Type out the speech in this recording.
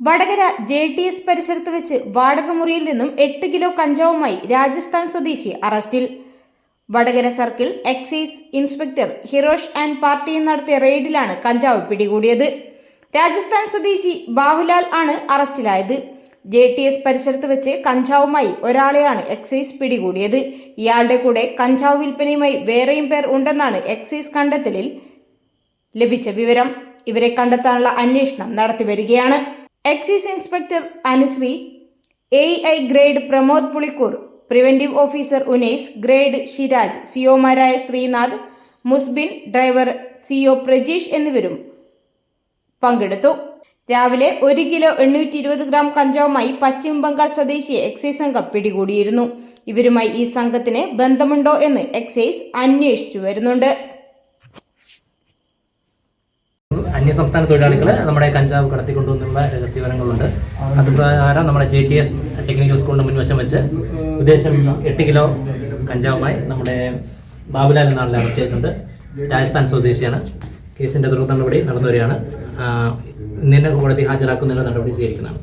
Vadakara J T S പരിസരത്ത് വെച്ച് വാടകമുറിയിൽ നിന്നും എട്ട് കിലോ കഞ്ചാവുമായി രാജസ്ഥാൻ സ്വദേശി അറസ്റ്റിൽ. Vadakara circle excise inspector Hirosh and പാർട്ടിയും നടത്തിയ റെയ്ഡിലാണ് കഞ്ചാവ് പിടികൂടിയത്. രാജസ്ഥാൻ സ്വദേശി ബാഹുലാൽ ആണ് അറസ്റ്റിലായത്. ജെ ടി എസ് പരിസരത്ത് വെച്ച് കഞ്ചാവുമായി ഒരാളെയാണ് എക്സൈസ് പിടികൂടിയത്. ഇയാളുടെ കൂടെ കഞ്ചാവ് വിൽപ്പനയുമായി വേറെയും പേർ ഉണ്ടെന്നാണ് എക്സൈസ് കണ്ടെത്തലിൽ ലഭിച്ച വിവരം. ഇവരെ കണ്ടെത്താനുള്ള അന്വേഷണം നടത്തിവരികയാണ് excise inspector Anushree A I grade Pramod Pulikkur preventive officer Unais grade Shiraj സിഒമാരായ Sreenath Musbin driver CO Prajeesh എന്നിവരും പങ്കെടുത്തു. രാവിലെ ഒരു കിലോ എണ്ണൂറ്റി ഇരുപത് ഗ്രാം കഞ്ചാവുമായി പശ്ചിമ ബംഗാൾ സ്വദേശിയെ എക്സൈസ് സംഘം പിടികൂടിയിരുന്നു. ഇവരുമായി ഈ സംഘത്തിന് ബന്ധമുണ്ടോ എന്ന് എക്സൈസ് അന്വേഷിച്ചു വരുന്നുണ്ട്. അന്യസംസ്ഥാന തൊഴിലാളികൾ നമ്മുടെ കഞ്ചാവ് കടത്തി കടത്തിക്കൊണ്ടുവന്നുള്ള രഹസ്യവിവരങ്ങളുണ്ട് അതുപ്രകാരം നമ്മുടെ ജെ ടി എസ് ടെക്നിക്കൽ സ്കൂളിന് മുൻവശം വെച്ച് ഉദ്ദേശം എട്ട് കിലോ കഞ്ചാവുമായി നമ്മുടെ ബാബുലാൽ എന്ന അറസ്റ്റ് ചെയ്തിട്ടുണ്ട്. രാജസ്ഥാൻ സ്വദേശിയാണ്. കേസിന്റെ തുടർ നടപടി നടന്നു വരികയാണ് കോടതി ഹാജരാക്കുന്നതിനുള്ള നടപടി സ്വീകരിക്കുന്നതാണ്.